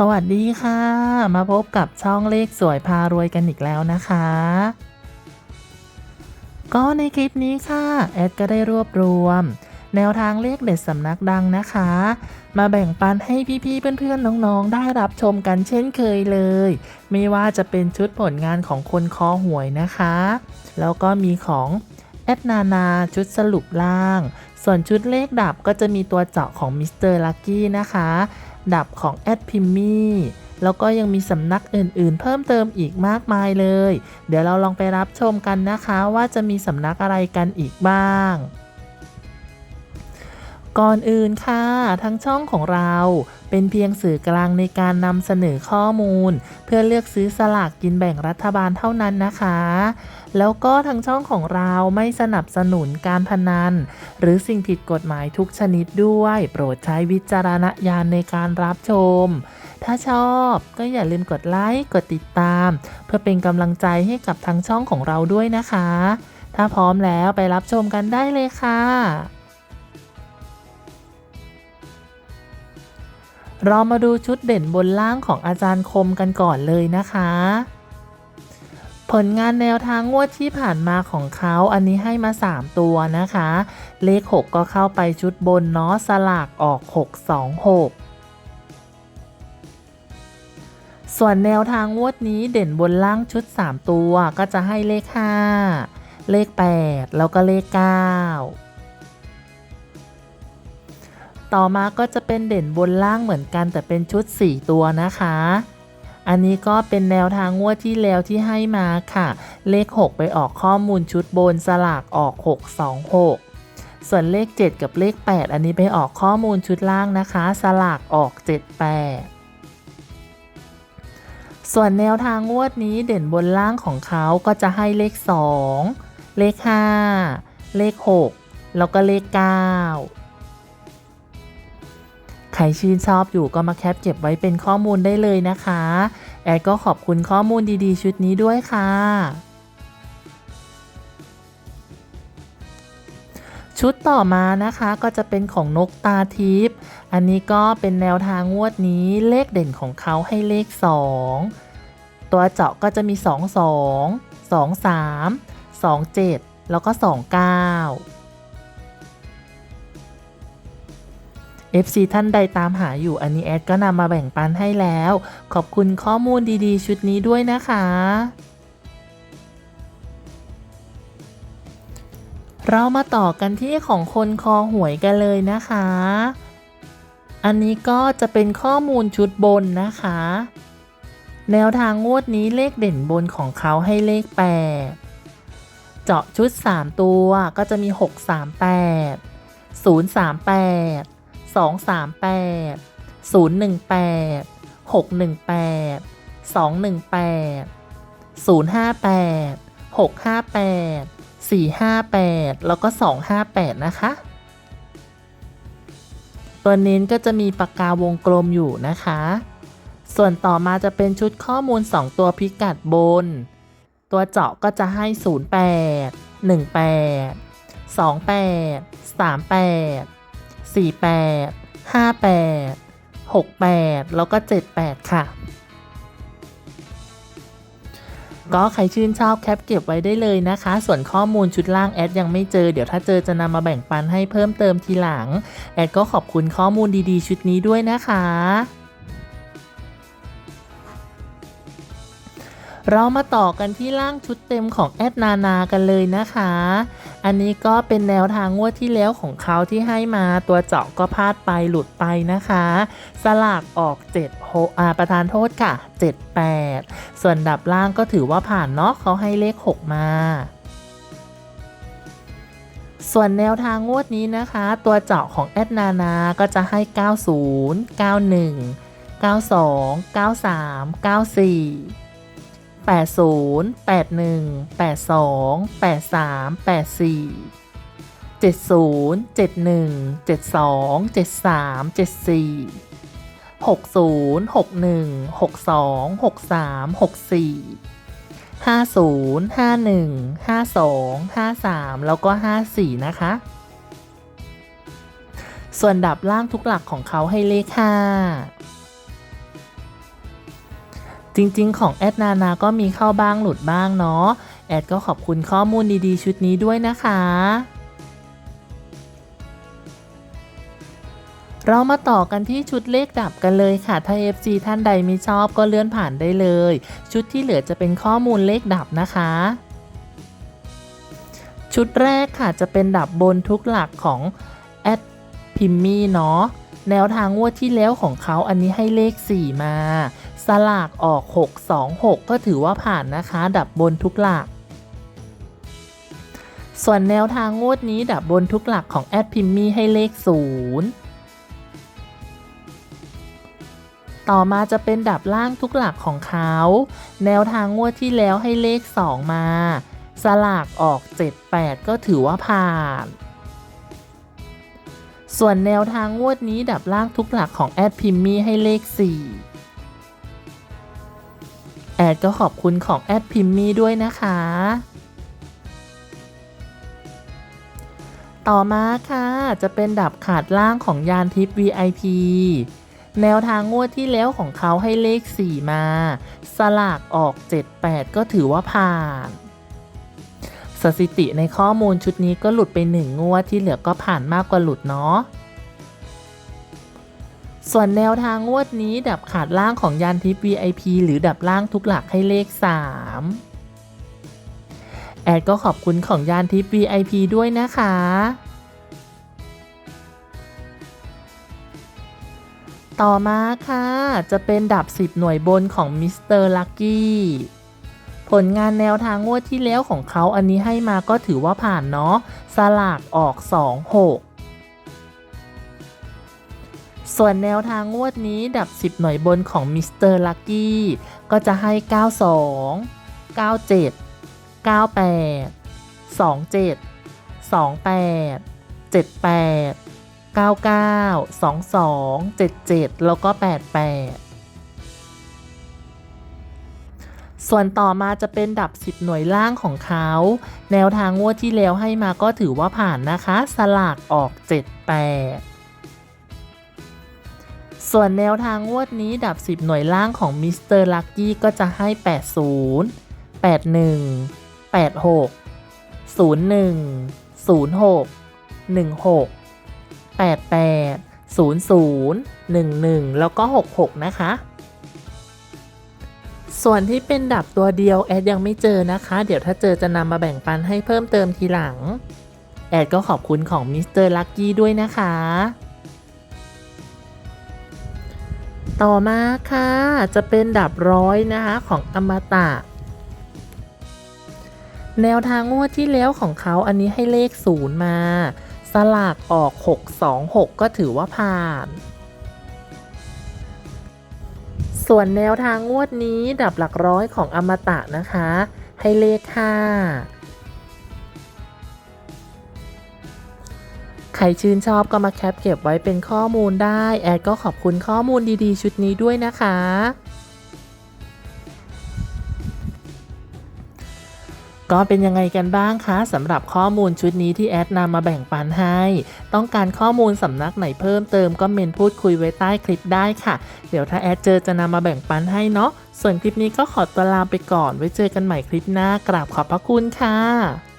สวัสดีค่ะ มาพบกับช่องเลขสวยพารวยกันอีกแล้วนะคะ ก็ในคลิปนี้ค่ะ แอดก็ได้รวบรวม แนวทางเลขเด็ดสำนักดังนะคะ มาแบ่งปันให้พี่ๆเพื่อนๆน้องๆ ได้รับชมกันเช่นเคยเลย ไม่ว่าจะเป็นชุดผลงานของคนคอหวยนะคะ แล้วก็มีของแอดนานาชุดสรุปล่าง ส่วนชุดเลขดับก็จะมีตัวเจาะของมิสเตอร์ลักกี้นะคะ ดับของแอดพิมมี่แล้วก็ยังมีสำนักอื่นๆ เพิ่มเติมอีกมากมายเลย เดี๋ยวเราลองไปรับชมกันนะคะว่าจะมีสำนักอะไรกันอีกบ้างก่อนอื่นค่ะ ทั้งช่องของเราเป็นเพียงสื่อกลางในการนำเสนอข้อมูล เพื่อเลือกซื้อสลากกินแบ่งรัฐบาลเท่านั้นนะคะ แล้วก็ทางช่องของเราไม่สนับสนุนการพนัน หรือสิ่งผิดกฎหมายทุกชนิดด้วย โปรดใช้วิจารณญาณในการรับชม ถ้าชอบก็อย่าลืมกดไลค์กดติดตาม เพื่อเป็นกำลังใจให้กับทางช่องของเราด้วยนะคะ ถ้าพร้อมแล้วไปรับชมกันได้เลยค่ะเรามาดูชุดเด่นบนล่างของอาจารย์คมกันก่อนเลยนะคะ ผลงานแนวทางงวดที่ผ่านมาของเขาอันนี้ให้มา 3 ตัวนะคะ เลข 6 ก็เข้าไปชุดบนเนาะสลากออก 626ส่วนแนวทางงวดนี้เด่นบนล่างชุด 3 ตัวก็จะให้เลข 5 เลข 8 แล้วก็เลข 9 ต่อมาก็จะเป็นเด่นบนล่างเหมือนกันแต่เป็นชุด 4 ตัวนะคะ อันนี้ก็เป็นแนวทางงวดที่แล้วที่ให้มาค่ะ เลข 6 ไปออกข้อมูลชุดบนสลากออก 626 ส่วนเลข 7 กับเลข 8 อันนี้ไปออกข้อมูลชุดล่างนะคะ สลากออก 78ส่วนแนวทางงวดนี้เด่นบนล่างของเขาก็จะให้เลข 2 เลข 5 เลข 6 แล้วก็เลข 9 ใครชื่นชอบอยู่ก็มาแคปเก็บไว้เป็นข้อมูลได้เลยนะคะ แอดก็ขอบคุณข้อมูลดีๆ ชุดนี้ด้วยค่ะชุดต่อมานะคะก็จะเป็นของนกตาทิพย์ อันนี้ก็เป็นแนวทางงวดนี้เลขเด่นของเขาให้เลข 2 ตัวเจาะก็จะมี 2 2 2 3 2 7 แล้วก็ 2 9 FC ท่านใดตามหาอยู่อันนี้แอดก็นำมาแบ่งปันให้แล้ว ขอบคุณข้อมูลดีๆ ชุดนี้ด้วยนะคะ เรามาต่อกันที่ของคนคอหวยกันเลยนะคะ อันนี้ก็จะเป็นข้อมูลชุดบนนะคะ แนวทางงวดนี้เลขเด่นบนของเขาให้เลข 8 เจาะชุด 3 ตัวก็จะมี 638 038 238 018 618 218 058 658 458 แล้วก็ 258 นะคะ ตัวเน้นก็จะมีปากกาวงกลมอยู่นะคะ ส่วนต่อมาจะเป็นชุดข้อมูล 2 ตัวพิกัดบน ตัวเจาะก็จะให้ 08 18 28 38 48 58 68 แล้วก็ 78 ค่ะ ก็ใครชื่นชอบแคปเก็บไว้ได้เลยนะคะ ส่วนข้อมูลชุดล่างแอดยังไม่เจอ เดี๋ยวถ้าเจอจะนำมาแบ่งปันให้เพิ่มเติมทีหลัง แอดก็ขอบคุณข้อมูลดีๆ ชุดนี้ด้วยนะคะ เรามาต่อกันที่ล่างชุดเต็มของแอดนานากันเลยนะคะ อันนี้ก็เป็นแนวทางงวดที่แล้วของเขาที่ให้มาตัวเจาะก็พลาดไปหลุดไปนะคะ สลากออก7โอาประธานโทษค่ะ 78 ส่วนดับล่างก็ถือว่าผ่านเนาะเขาให้เลข 6 มาส่วนแนวทางงวดนี้นะคะ ตัวเจาะของแอดนานาก็จะให้ 90 91 92 93 94 80 81 82 83 84 70 71 72 73 74 60 61 62 63 64 50 51 52 53 แล้วก็ 54 นะคะ ส่วนดับล่างทุกหลักของเขาให้เลข 5 จริงๆ ของแอดนานาก็มีเข้าบ้างหลุดบ้างเนาะ แอดก็ขอบคุณข้อมูลดีๆ ชุดนี้ด้วยนะคะ เรามาต่อกันที่ชุดเลขดับกันเลยค่ะ ถ้า FC ท่านใดไม่ชอบก็เลื่อนผ่านได้เลย ชุดที่เหลือจะเป็นข้อมูลเลขดับนะคะ ชุดแรกค่ะจะเป็นดับบนทุกหลักของแอดพิมมี่เนาะ แนวทางงวดที่แล้วของเขาอันนี้ให้เลข 4 มา สลากออก 6 2 6 ก็ถือว่าผ่านนะคะ ดับบนทุกหลัก ส่วนแนวทางงวดนี้ดับบนทุกหลักของแอดพิมมี่ให้เลข 0ต่อมาจะเป็นดับล่างทุกหลักของเขา แนวทางงวดที่แล้วให้เลข 2 มา สลากออก 78 ก็ถือว่าผ่าน ส่วนแนวทางงวดนี้ดับล่างทุกหลักของแอดพิมมี่ให้เลข 4 แอดก็ขอบคุณของแอดพิมมี่ด้วยนะคะ ต่อมาค่ะ จะเป็นดับขาดล่างของยานทิพย์ VIP แนวทางงวดที่แล้วของเขาให้เลข 4 มา สลากออก 78 ก็ถือว่าผ่าน สถิติในข้อมูลชุดนี้ก็หลุดไป 1 งวดที่เหลือก็ผ่านมากกว่าหลุดเนาะ ส่วนแนวทางงวดนี้ดับขาดล่างของยานทิพย์ VIP หรือดับล่างทุกหลักให้เลข 3 แอดก็ขอบคุณของยานทิพย์ VIP ด้วยนะคะต่อมาค่ะ จะเป็นดับ 10 หน่วยบนของมิสเตอร์ลักกี้ผลงานแนวทางงวดที่แล้วของเขาอันนี้ให้มาก็ถือว่าผ่านเนาะ สลากออก 2 6 ส่วนแนวทางงวดนี้ดับ 10 หน่วยบนของมิสเตอร์ลักกี้ก็จะให้ 92 97 98 27 28 78 99 22 77 แล้วก็ 88ส่วนต่อมาจะเป็นดับ 10 หน่วยล่างของเขา แนวทางงวดที่แล้วให้มาก็ถือว่าผ่านนะคะ สลากออก 78 ส่วนแนวทางงวดนี้ดับ 10 หน่วยล่างของมิสเตอร์ลักกี้ก็จะให้ 80 81 86 01 06 16 88 00 11 แล้วก็ 66 นะคะ ส่วนที่เป็นดับตัวเดียวแอดยังไม่เจอนะคะ เดี๋ยวถ้าเจอจะนำมาแบ่งปันให้เพิ่มเติมทีหลัง แอดก็ขอบคุณของมิสเตอร์ลักกี้ด้วยนะคะ ต่อมาค่ะ จะเป็นดับร้อยนะคะของอมตะ แนวทางงวดที่แล้วของเขาอันนี้ให้เลขศูนย์มา สลากออก 626 ก็ถือว่าผ่าน ส่วนแนวทางงวดนี้ดับหลักร้อยของอมตะนะคะ ให้เลข 5 ใครชื่นชอบก็มาแคปเก็บไว้เป็นข้อมูลได้ แอดก็ขอบคุณข้อมูลดีๆ ชุดนี้ด้วยนะคะ ก็เป็นยังไงกันบ้างคะสำหรับข้อมูลชุดนี้ที่แอดนำมาแบ่งปันให้ ต้องการข้อมูลสำนักไหนเพิ่มเติมก็เมนพูดคุยไว้ใต้คลิปได้ค่ะ เดี๋ยวถ้าแอดเจอจะนำมาแบ่งปันให้เนาะส่วนคลิปนี้ก็ขอตัวลาไปก่อนไว้เจอกันใหม่คลิปหน้ากราบขอบพระคุณค่ะ